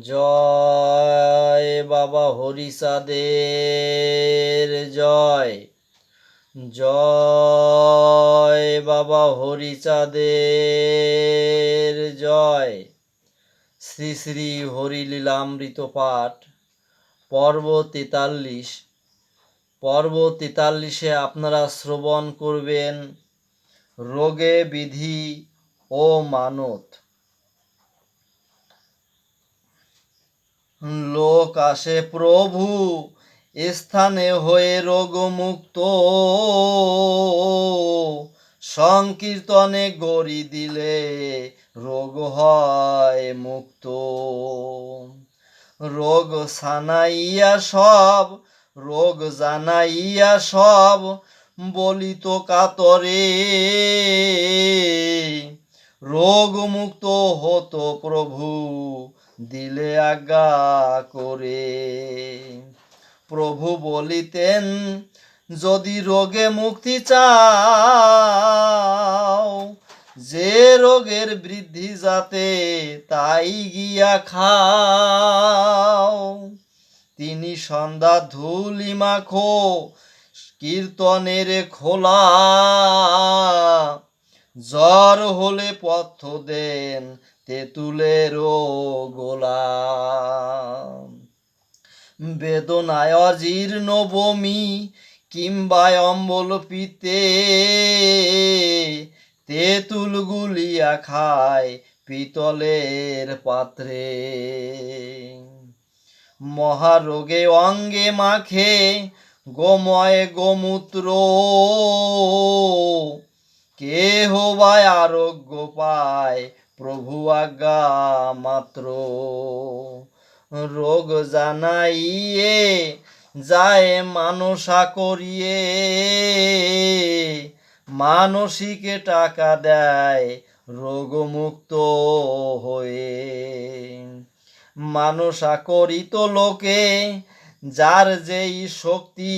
জয় বাবা হরিচাঁদের জয়। জয় বাবা হরিচাঁদের জয়। শ্রী শ্রী হরিলীলামৃত পাঠ, পর্ব তেতাল্লিশ। পর্ব তেতাল্লিশে আপনারা শ্রবণ করবেন, রোগে বিধি ও মানত। লোক আসে প্রভু স্থানে হয়ে রোগমুক্ত। সংকীর্তনে গড়ি দিলে রোগ হয় মুক্ত। রোগ সানাইয়া সব, রোগ জানাইয়া সব, বলিত কাতরে। রোগ মুক্ত হতো প্রভু দিলে আজ্ঞা করে। প্রভু বলিতেন, যদি রোগে মুক্তি চাও, যে রোগের বৃদ্ধি যাতে তাই গিয়া খাও। তিনি সন্ধ্যা ধুলি মাখো, কীর্তনের খোলা। জ্বর হলে পথ্য দেন তেঁতুলেরও গোলা বেদনায় অজীর্ণ বমি কিংবা অম্বল পিতে তেঁতুল গুলিয়া খায় পিতলের পাত্রে। মহারোগে অঙ্গে মাখে গোময় গোমূত্র। কেহ বা আরোগ্য পায় প্রভু আজ্ঞা মাত্র। রোগ জানাইয়ে যায় মানসা করিয়ে। মানসিকে টাকা দেয় রোগমুক্ত হয়ে। মানসা করিত লোকে, যার যেই শক্তি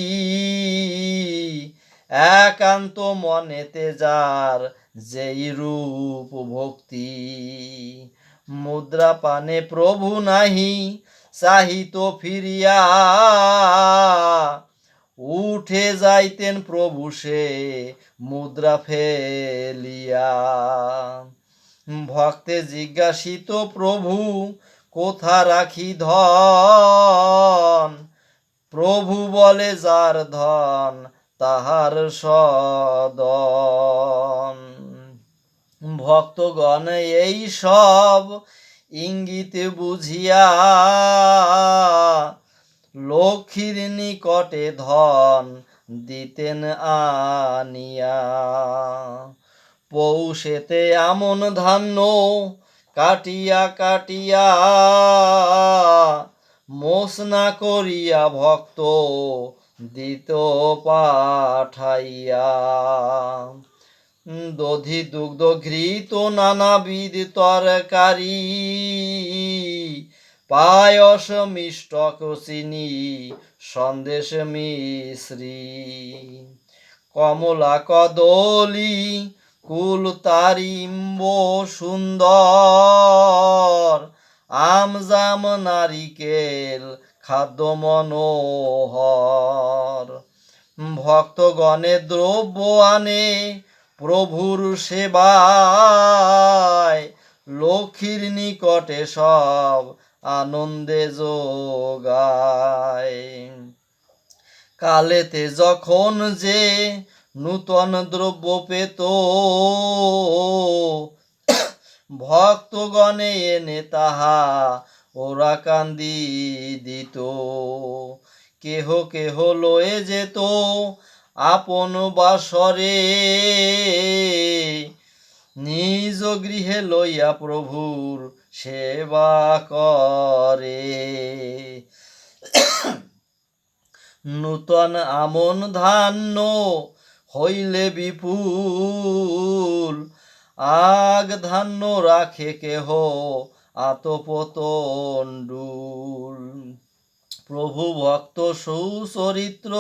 একান্ত মনেতে যার যেই রূপ ভক্তি। মুদ্রা পানে প্রভু নাহি, চাহিত ফিরিয়া উঠে যাইতেন প্রভু সে মুদ্রা ফেলিয়া। ভক্তে জিজ্ঞাসিত, প্রভু, কোথা রাখি ধন? প্রভু বলে, যার ধন তাহার সদন। ভক্তগণ, এই সব ইঙ্গিত বুঝিয়া লক্ষ্মীর নিকটে ধন দিতেন আনিয়া। পৌষেতে আমন ধান্য কাটিয়া কাটিয়া মোসনা করিয়া ভক্ত দিত পাঠাইয়া। দধি দুগ্ধ ঘৃত নানাবিধ তরকারি। পায়স মিষ্টক চিনি সন্দেশ মিশ্রি। কমলা কদলি, কুল তারিম্ব সুন্দর। আমজাম নারিকেল খাদ্য মনোহর। ভক্তগণে দ্রব্য আনে, প্রভুর সেবায়। লক্ষ্মীর নিকটে সব আনন্দে যোগায়। কালেতে যখন যে নূতন দ্রব্য পেত, ভক্তগণে এনে তাহা ওরা কান্দি দিত। কেহ কেহ লয়ে যেত আপন বাসরে। নিজ গৃহে লইয়া প্রভুর সেবা করে। নূতন আমন ধান্য হইলে বিপুল। আগ ধান্য রাখে কেহ আতপতণ্ডুল। প্রভু ভক্ত সুচরিত্র,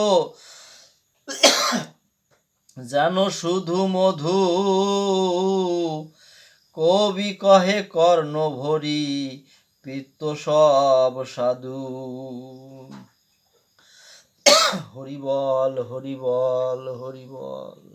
যেন শুধু মধু। কবি কহে, কর্ণ ভরি, পিত্ত সব সাধু। হরিবল হরিবল হরিবল।